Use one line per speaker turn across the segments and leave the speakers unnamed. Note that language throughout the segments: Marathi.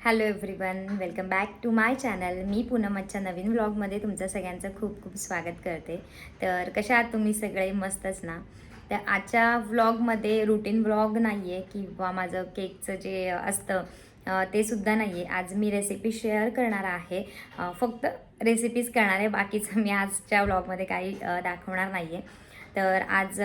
Hello everyone welcome back to my channel मी पूनमच्या नवीन व्लॉगमध्ये तुमचं सगळ्यांचं खूप खूप स्वागत करते. तर कशा आहात तुम्ही सगळे? मस्तच ना? तर आजच्या व्लॉगमध्ये रुटीन व्लॉग नाही आहे किंवा माझं केकचं जे असतं ते सुद्धा नाही आहे आज मी रेसिपी शेअर करणार आहे. फक्त रेसिपीज करणार आहे. बाकीचं मी आजच्या व्लॉगमध्ये काही दाखवणार नाही आहे तर आज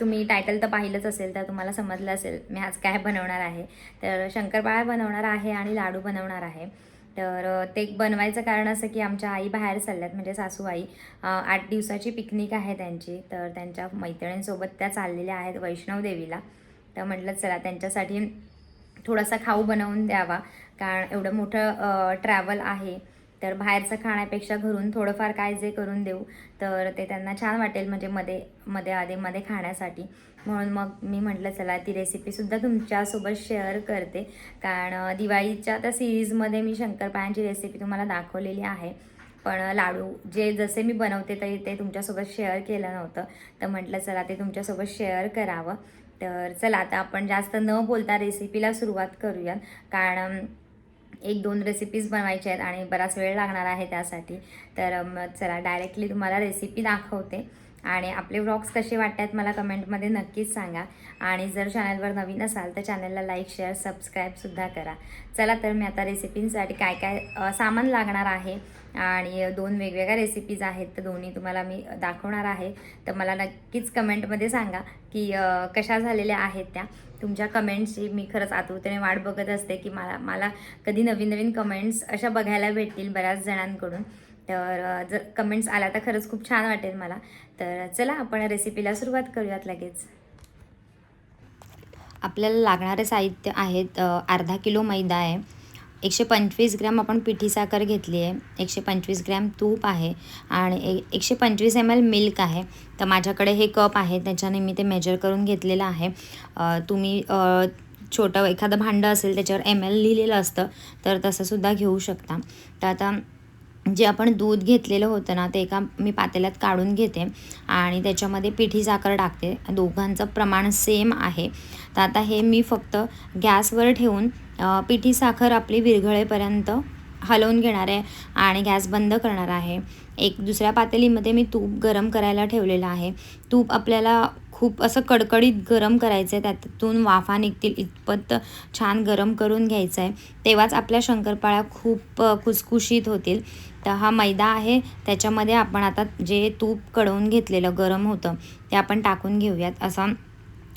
तुम्ही टायटल तर पाहिलंच असेल तर तुम्हाला समजलं असेल मी आज काय बनवणार आहे. तर शंकरपाळ्या बनवणार आहे आणि लाडू बनवणार आहे. तर ते बनवायचं कारण असं की आमच्या आई बाहेर चालल्यात म्हणजे सासूबाई आई आठ दिवसाची पिकनिक आहे त्यांची. तर त्यांच्या मैत्रिणींसोबत त्या चाललेल्या आहेत वैष्णवदेवीला तर म्हटलं चला त्यांच्यासाठी थोडासा खाऊ बनवून द्यावा. कारण एवढं मोठं ट्रॅव्हल आहे. तर बाहेरचं खाण्यापेक्षा घरून थोडंफार काय जे करून देऊ तर ते त्यांना छान वाटेल म्हणजे मध्ये मध्ये आधेमध्ये खाण्यासाठी. म्हणून मग मी म्हटलं चला ती रेसिपीसुद्धा तुमच्यासोबत शेअर करते. कारण दिवाळीच्या त्या सिरीजमध्ये मी शंकरपाळ्यांची रेसिपी तुम्हाला दाखवलेली आहे. पण लाडू जे जसे मी बनवते तरी ते तुमच्यासोबत शेअर केलं नव्हतं. तर म्हटलं चला ते तुमच्यासोबत शेअर करावं. तर चला आता आपण जास्त न बोलता रेसिपीला सुरुवात करूयात. कारण एक दोन रेसिपीज बनवायच्या आहेत आणि बराच वेळ लागणार आहे त्यासाठी. तर मग चला डायरेक्टली तुम्हाला रेसिपी दाखवते. आणि आपले व्लॉग्स कसे वाटतात मला कमेंटमध्ये नक्कीच सांगा. आणि जर चॅनलवर नवीन असाल तर चॅनलला लाईक शेअर सबस्क्राईबसुद्धा करा. चला तर मी आता रेसिपींसाठी काय काय सामान लागणार आहे आणि दोन वेगवेगळ्या रेसिपीज आहेत तर दोन्ही तुम्हाला मी दाखवणार आहे. तर मला नक्कीच कमेंटमध्ये सांगा की कशा झालेल्या आहेत त्या. तुमच्या कमेंट्सची मी खरंच आतुरतेने वाट बघत असते की मला मला कधी नवीन नवीन कमेंट्स अशा बघायला भेटतील बऱ्याच जणांकडून. तर जर कमेंट्स आला तर खरंच खूप छान वाटेल मला. तर चला आपण रेसिपीला सुरुवात करूयात लगेच. आपल्याला लागणारे साहित्य आहेत अर्धा किलो मैदा आहे एकशे पंचवीस ग्रॅम आपण पिठी साखर घेतली आहे एकशे पंचवीस ग्रॅम तूप आहे आणि एक एकशे पंचवीस एम एल मिल्क आहे. तर माझ्याकडे हे कप आहे त्याच्याने मी ते मेजर करून घेतलेलं आहे. तुम्ही छोटं एखादं भांडं असेल त्याच्यावर एम एल लिहिलेलं असतं तर तसंसुद्धा घेऊ शकता. तर आता जे आपण दूध घेतलेलं होतं ना ते एका मी पातेल्यात काढून घेते आणि त्याच्यामध्ये पिठी साखर टाकते. दोघांचं प्रमाण सेम आहे. तर आता हे मी फक्त गॅसवर ठेवून पिठी साखर आपली विरघळेपर्यंत हलवून घेणार आहे आणि गॅस बंद करणार आहे. एक दुसऱ्या पातेलीमध्ये मी तूप गरम करायला ठेवलेलं आहे. तूप आपल्याला खूप असं कडकडीत गरम करायचं आहे त्यातून वाफा निघतील इतपत छान गरम करून घ्यायचं आहे तेव्हाच आपल्या शंकरपाळ्या खूप खुसखुशीत होतील. तर हा मैदा आहे त्याच्यामध्ये आपण आता जे तूप कढवून घेतलेलं गरम होतं ते आपण टाकून घेऊयात. असा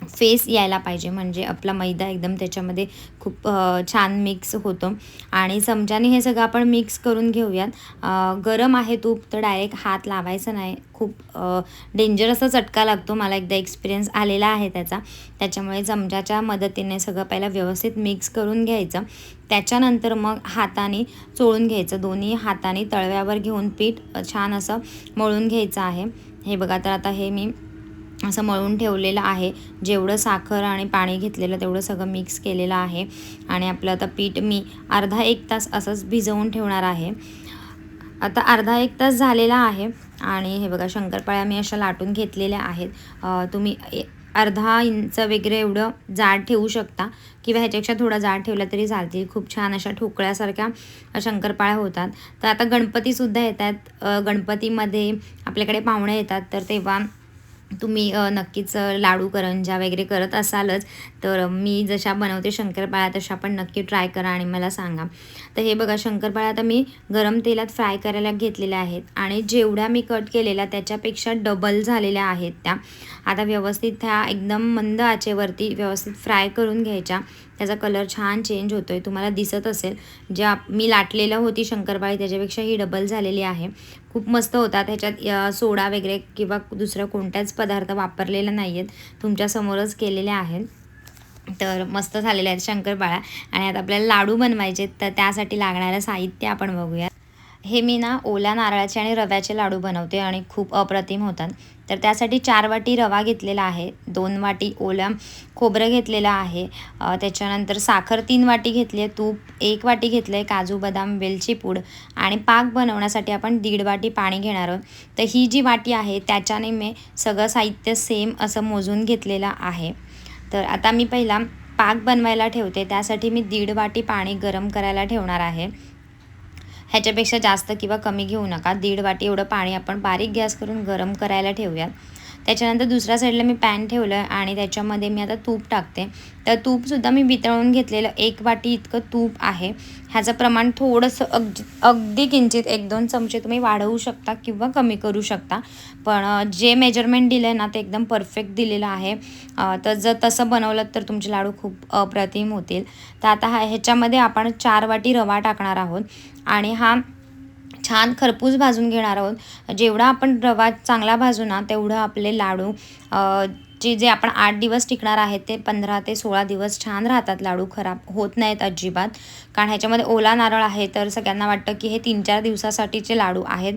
फेस यायला पाहिजे. म्हणजे आपला मैदा एकदम त्याच्यामध्ये खूप छान मिक्स होतो. आणि चमच्याने हे सगळं आपण मिक्स करून घेऊयात. गरम आहे तूप तर डायरेक्ट हात लावायचा नाही. खूप डेंजर असा चटका लागतो. मला एकदा एक्सपिरियन्स आलेला आहे त्याचा. त्याच्यामुळे चमच्याच्या मदतीने सगळं पहिला व्यवस्थित मिक्स करून घ्यायचं. त्याच्यानंतर मग हाताने चोळून घ्यायचं. दोन्ही हाताने तळव्यावर घेऊन पीठ छान असं मळून घ्यायचं आहे. हे बघा तर आता हे मी असं मळून ठेवलेलं आहे. जेवढं साखर आणि पाणी घेतलेलं तेवढं सगळं मिक्स केलेलं आहे. आणि आपलं आता पीठ मी अर्धा एक तास असंच भिजवून ठेवणार आहे. आता अर्धा एक तास झालेला आहे. आणि हे बघा शंकरपाळ्या मी अशा लाटून घेतलेल्या आहेत. तुम्ही ए- अर्धा इंच वगैरे एवढं जाड ठेवू शकता. किंवा ह्याच्यापेक्षा थोडा जाड ठेवला तरी चालतील. खूप छान अशा ठोकळ्यासारख्या शंकरपाळ्या होतात. तर आता गणपतीसुद्धा येतात. गणपतीमध्ये आपल्याकडे पाहुणे येतात. तर तेव्हा तुम्ही नक्कीच लाडू करंजा वगैरे करत असालच तर मी जशा बनवते शंकरपाळ्या तशा पण नक्की ट्राय करा आणि मला सांगा. तर हे बघा शंकरपाळ्या आता मी गरम तेलात फ्राय करायला घेतलेल्या आहेत आणि जेवढ्या मी कट केलेल्या त्याच्यापेक्षा डबल झालेल्या आहेत त्या. आता व्यवस्थित त्या एकदम मंद आचेवरती व्यवस्थित फ्राय करून घ्यायच्या. त्याचा कलर छान चेंज होतो आहे तुम्हाला दिसत असेल. ज्या मी लाटलेलं होती शंकरपाळी त्याच्यापेक्षा ही डबल झालेली आहे. खूप मस्त होतात. ह्याच्यात सोडा वगैरे किंवा दुसरं कोणताच पदार्थ वापरलेला नाही आहेत तुमच्यासमोरच केलेले आहेत. तर मस्त झालेले आहेत शंकरपाळ्या. आणि आता आपल्याला लाडू बनवायचे आहेत, तर त्यासाठी लागणारं साहित्य आपण बघूया. हे मी ना ओल्या नारळाचे आणि रव्याचे लाडू बनवते आणि खूप अप्रतिम होतात. तर त्यासाठी चार वाटी रवा घेतलेला आहे दोन वाटी ओल्या खोबरं घेतलेलं आहे त्याच्यानंतर साखर तीन वाटी घेतली आहे तूप एक वाटी घेतलं आहे काजू बदाम वेलची पूड आणि पाक बनवण्यासाठी आपण दीड वाटी पाणी घेणार आहोत. तर ही जी वाटी आहे त्याच्याने मी सगळं साहित्य सेम असं मोजून घेतलेलं आहे. तर आता मी पहिला पाक बनवायला ठेवते त्यासाठी मी दीड वाटी पाणी गरम करायला ठेवणार आहे. ह्याच्यापेक्षा जास्त किंवा कमी घेऊ नका. दीड वाटी एवढं पाणी आपण बारीक गॅस करून गरम करायला ठेवूयात. त्याच्यानंतर दुसऱ्या साईडला मी पॅन ठेवलं आहे आणि त्याच्यामध्ये मी आता तूप टाकते. तर तूपसुद्धा मी वितळून घेतलेलं एक वाटी इतकं तूप आहे. ह्याचं प्रमाण थोडंसं अगदी अगदी किंचित एक दोन चमचे तुम्ही वाढवू शकता किंवा कमी करू शकता. पण जे मेजरमेंट दिलं आहे ना ते एकदम परफेक्ट दिलेलं आहे. तर जर तसं बनवलं तर तुमचे लाडू खूप अप्रतिम होतील. तर आता हा ह्याच्यामध्ये आपण चार वाटी रवा टाकणार आहोत. आणि हा छान खरपूस भाजून घेणार आहोत. जेवढा आपण रवा चांगला भाजू ना तेवढं आपले लाडू जे जे आपण आठ दिवस टिकणार आहेत ते पंधरा ते सोळा दिवस छान राहतात लाडू खराब. होत नाहीत अजिबात. कारण ह्याच्यामध्ये ओला नारळ आहे तर सगळ्यांना वाटतं की हे तीन चार दिवसासाठीचे लाडू आहेत.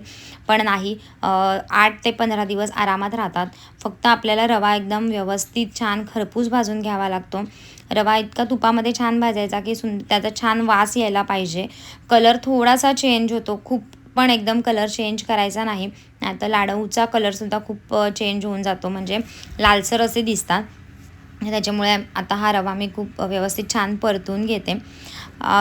पण नाही आठ ते पंधरा दिवस आरामात राहतात. फक्त आपल्याला रवा एकदम व्यवस्थित छान खरपूस भाजून घ्यावा लागतो. रवा इतका तुपामध्ये छान भाजायचा की सुंद त्याचा छान वास यायला पाहिजे. कलर थोडासा चेंज होतो खूप पण एकदम कलर चेंज करायचा नाही. आता लाडूचा कलरसुद्धा खूप चेंज होऊन जातो. म्हणजे लालसर असे दिसतात. त्याच्यामुळे आता हा रवा मी खूप व्यवस्थित छान परतून घेते.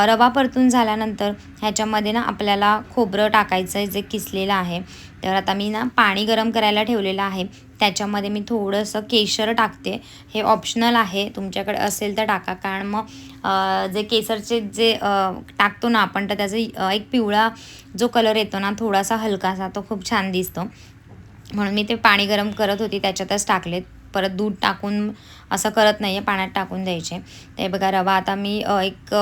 रवा परतून झाल्यानंतर ह्याच्यामध्ये ना आपल्याला खोबरं टाकायचं आहे जे किसलेलं आहे. तर आता मी ना पाणी गरम करायला ठेवलेलं आहे. त्याच्यामध्ये मी थोडंसं केशर टाकते. हे ऑप्शनल आहे. तुमच्याकडे असेल तर टाका. कारण मग जे केसरचे जे टाकतो ना आपण तर त्याचा एक पिवळा जो कलर येतो ना थोडासा हलकासा तो खूप छान दिसतो. म्हणून मी ते पाणी गरम करत होती. त्याच्यातच टाकलेत. परत दूध टाकून असं करत नाही आहे पाण्यात टाकून द्यायचे. ते बघा रवा आता मी एक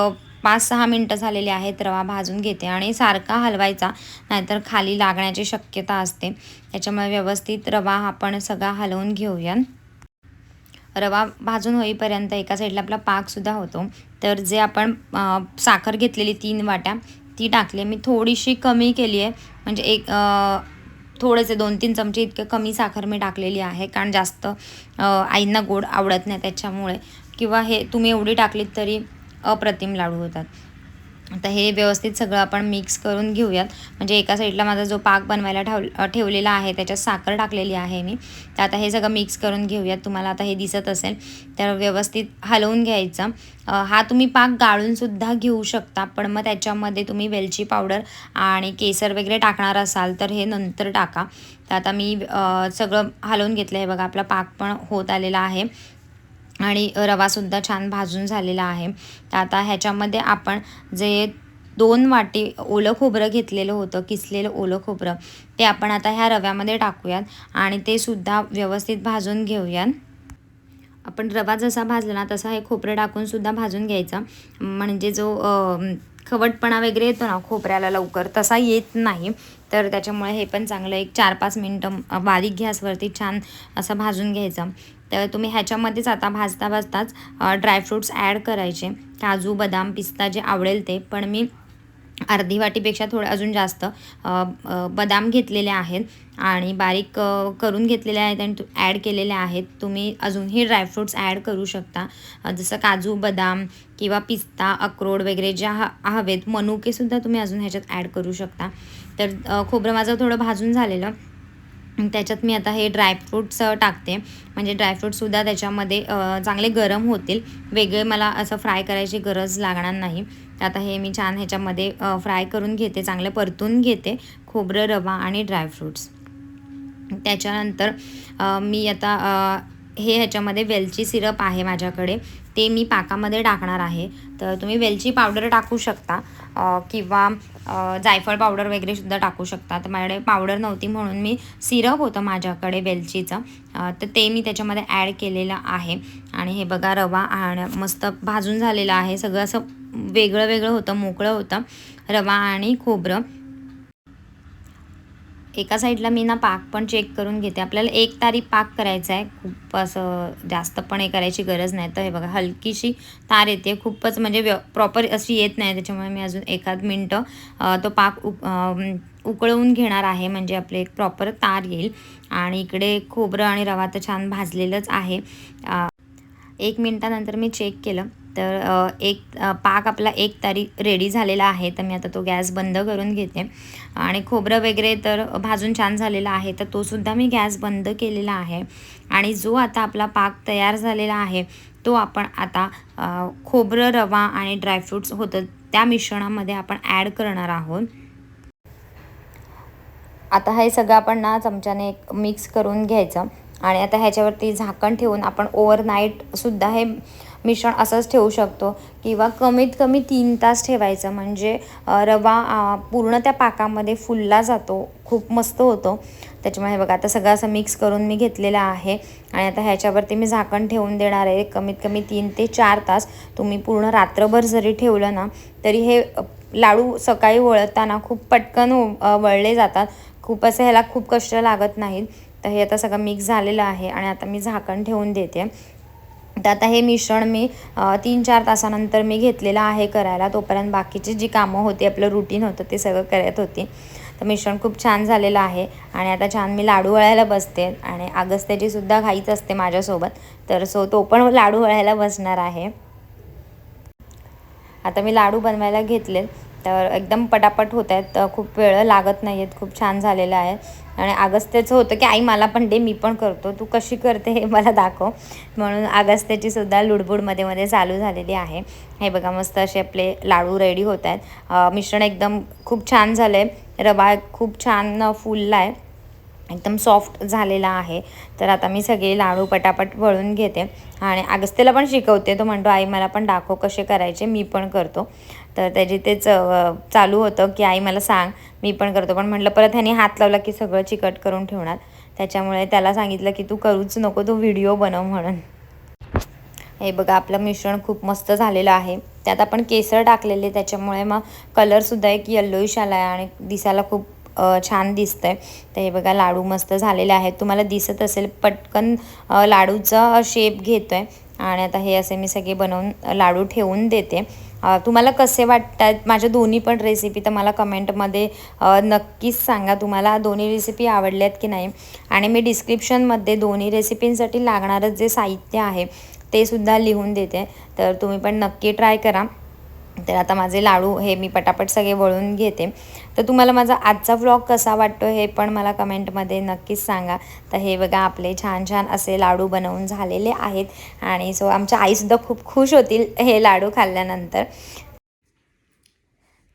पाच सहा मिनटं झालेली आहेत रवा भाजून घेते आणि सारखा हलवायचा नाहीतर खाली लागण्याची शक्यता असते. त्याच्यामुळे व्यवस्थित रवा आपण सगळा हलवून घेऊया. रवा भाजून होईपर्यंत एका साईडला आपला पाकसुद्धा होतो. तर जे आपण साखर घेतलेली तीन वाट्या ती टाकली. मी थोडीशी कमी केली आहे. म्हणजे एक थोडेसे दोन तीन चमचे इतके कमी साखर मी टाकलेली आहे. कारण जास्त आईंना गोड आवडत नाही त्याच्यामुळे. किंवा हे तुम्ही एवढी टाकलीत तरी अप्रतिम लाडू होतात. आता हे व्यवस्थित सगळं आपण मिक्स करून घेऊयात. म्हणजे एका साईडला माझा जो पाक बनवायला ठेव ठेवलेला आहे त्याच्यात साखर टाकलेली आहे मी. तर आता हे सगळं मिक्स करून घेऊयात. तुम्हाला आता हे दिसत असेल. तर व्यवस्थित हलवून घ्यायचं. हा तुम्ही पाक गाळूनसुद्धा घेऊ शकता. पण मग त्याच्यामध्ये तुम्ही वेलची पावडर आणि केसर वगैरे टाकणार असाल तर हे नंतर टाका. तर आता मी सगळं हलवून घेतलं आहे. बघा आपला पाक पण होत आलेला आहे. आणि रवासुद्धा छान भाजून झालेला आहे. तर आता ह्याच्यामध्ये आपण जे दोन वाटी ओलं खोबरं घेतलेलं होतं किसलेलं ओलं खोबरं ते आपण आता ह्या रव्यामध्ये टाकूयात आणि ते सुद्धा व्यवस्थित भाजून घेऊयात. आपण रवा जसा भाजला ना तसा हे खोबरं टाकूनसुद्धा भाजून घ्यायचा. म्हणजे जो खवटपणा वगैरे येतो ना खोबऱ्याला लवकर तसा येत नाही. तर त्याच्यामुळे हे पण चांगलं एक चार पाच मिनटं बारीक गॅसवरती छान असं भाजून घ्यायचं. तर तुम्ही ह्याच्यामध्येच आता भाजता भाजताच ड्रायफ्रूट्स ॲड करायचे. काजू बदाम पिस्ता जे आवडेल ते. पण मी अर्धी वाटीपेक्षा थोडं अजून जास्त बदाम घेतलेले आहेत. आणि बारीक करून घेतलेले आहेत आणि ॲड केलेले आहेत. तुम्ही अजूनही ड्रायफ्रूट्स ॲड करू शकता. जसं काजू बदाम किंवा पिस्ता अक्रोड वगैरे ज्या ह हवेत मनुकेसुद्धा तुम्ही अजून ह्याच्यात ॲड करू शकता. तर खोबरं माझं थोडं भाजून झालेलं. त्याच्यात मी आता हे ड्रायफ्रूट्स टाकते. म्हणजे ड्रायफ्रूटसुद्धा त्याच्यामध्ये चांगले गरम होतील. वेगळे मला असं फ्राय करायची गरज लागणार नाही. आता हे मी छान ह्याच्यामध्ये फ्राय करून घेते चांगलं परतून घेते खोबरं रवा आणि ड्रायफ्रूट्स त्याच्यानंतर मी आता हे ह्याच्यामध्ये वेलची सिरप आहे माझ्याकडे. ते मी पाकामध्ये टाकणार आहे. तर तुम्ही वेलची पावडर टाकू शकता. किंवा जायफळ पावडर वगैरे सुद्धा टाकू शकता. तर माझ्याकडे पावडर नव्हती म्हणून मी सिरप होतं माझ्याकडे वेलचीचं. तर ते मी त्याच्यामध्ये ॲड केलेलं आहे. आणि हे बघा रवा आणि मस्त भाजून झालेलं आहे. सगळं असं वेगळं वेगळं होतं मोकळं होतं. रवा आणि खोबरं. एका साईडला मी ना पाक पण चेक करून घेते. आपल्याला एक तारी पाक करायचा आहे. खूप असं जास्त पण हे करायची गरज नाही. तर हे बघा हलकीशी तार येते. खूपच म्हणजे व्य प्रॉपर अशी येत नाही. त्याच्यामुळे मी अजून एखाद मिनटं तो पाक उक उकळवून घेणार आहे. म्हणजे आपले एक प्रॉपर तार येईल. आणि इकडे खोबरं आणि रवा तर छान भाजलेलंच आहे. एक मिनटानंतर मी चेक केलं. तर एक पाक आपला एक तारी रेडी झालेला आहे. तर मी आता तो गॅस बंद करून घेते. आणि खोबरं वगैरे तर भाजून छान झालेला आहे. तर तोसुद्धा मी गॅस बंद केलेला आहे. आणि जो आता आपला पाक तयार झालेला आहे तो आपण आता खोबरं रवा आणि ड्रायफ्रूट्स होतं त्या मिश्रणामध्ये आपण ॲड करणार आहोत. आता हे सगळं आपण ना चमच्याने एक मिक्स करून घ्यायचं. आणि आता ह्याच्यावरती झाकण ठेवून आपण ओव्हरनाईटसुद्धा हे मिश्रण असंच ठेवू शकतो. किंवा कमीत कमी तीन तास ठेवायचं. म्हणजे रवा पूर्ण त्या पाकामध्ये फुलला जातो. खूप मस्त होतो. त्याच्यामुळे हे बघा आता सगळं असं मिक्स करून मी घेतलेलं आहे. आणि आता ह्याच्यावरती मी झाकण ठेवून देणार आहे. कमीत कमी तीन ते चार तास. तुम्ही पूर्ण रात्रभर जरी ठेवलं ना तरी हे लाडू सकाळी वळताना खूप पटकन वळले जातात. खूप असं ह्याला खूप कष्ट लागत नाहीत. तर हे आता सगळं मिक्स झालेलं आहे आणि आता मी झाकण ठेवून देते. तर आता हे मिश्रण मी तीन चार तासानंतर मी घेतलेलं आहे करायला. तोपर्यंत बाकीची जी कामं होती आपलं रुटीन होतं ते सगळं करत होती. तर मिश्रण खूप छान झालेलं आहे आणि आता छान मी लाडू वळायला बसते आणि अगस्त्याची सुद्धा घाईच असते माझ्यासोबत. तर सो तो पण लाडू वळायला बसणार आहे. आता मी लाडू बनवायला घेतले तर एकदम पटापट होत आहेत. खूप वेळ लागत नाही आहेत खूप छान झालेलं आहे. आणि अगस्त्याचं होतं की आई मला पण दे मी पण करतो. तू कशी करते हे मला दाखव. म्हणून अगस्त्याची सुद्धा लुडबुडमध्ये मध्ये चालू झालेली आहे. हे बघा मस्त असे आपले लाडू रेडी होत आहेत. मिश्रण एकदम खूप छान झालं आहे रवा खूप छान फुलला आहे एकदम सॉफ्ट झालेला आहे. तर आता मी सगळे लाडू पटापट वळून घेते. आणि अगस्त्याला पण शिकवते. तो म्हणतो आई मला पण दाखव कसे करायचे. मी पण करतो. तर त्याची तेच चालू होतं की आई मला सांग मी पण करतो. पण म्हटलं परत ह्याने हात लावला की सगळं चिकट करून ठेवणार. त्याच्यामुळे त्याला सांगितलं की तू करूच नको तू व्हिडिओ बनव म्हणून. हे बघा आपलं मिश्रण खूप मस्त झालेलं आहे. त्यात आपण केसर टाकलेले त्याच्यामुळे मग कलरसुद्धा एक येल्लोइश आला आहे आणि दिसायला खूप छान दिसतं आहे तर हे बघा लाडू मस्त झालेले आहेत. तुम्हाला दिसत असेल पटकन लाडूचा शेप घेतो आहे आणि आता हे असे मी सगळे बनवून लाडू ठेवून देते. तुम्हाला कसे वाटतात? माझ्या दोन्ही पण रेसिपी तर मला कमेंटमध्ये नक्कीच सांगा. तुम्हाला दोन्ही रेसिपी आवडल्यात की नाही? आणि मी डिस्क्रिप्शनमध्ये दोन्ही रेसिपींसाठी लागणारं जे साहित्य आहे ते सुद्धा लिहून देते. तर तुम्ही पण नक्की ट्राय करा. तर आता माझे लाडू हे मी पटापट सगळे वळून घेते. तर तुम्हाला माझा आजचा व्लॉग कसा वाटतो हे पण मला कमेंटमध्ये नक्कीच सांगा. तर हे बघा आपले छान छान असे लाडू बनवून झालेले आहेत आणि सो आमच्या आईसुद्धा खूप खुश होतील हे लाडू खाल्ल्यानंतर.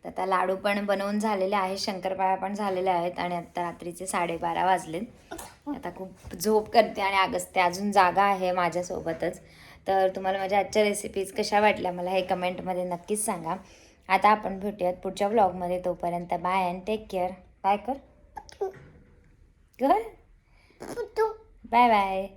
तर आता लाडू पण बनवून झालेले आहेत शंकरपाळ्या पण झालेल्या आहेत आणि आता रात्रीचे साडेबारा वाजलेत आता खूप झोप करते आणि अगस्त्य अजून जागा आहे माझ्यासोबतच. तर तुम्हाला माझ्या आजच्या रेसिपीज कशा वाटल्या मला हे कमेंटमध्ये नक्कीच सांगा. आता आपण भेटूयात पुढच्या व्लॉगमध्ये तोपर्यंत bye and take care bye कर. कर. Bye bye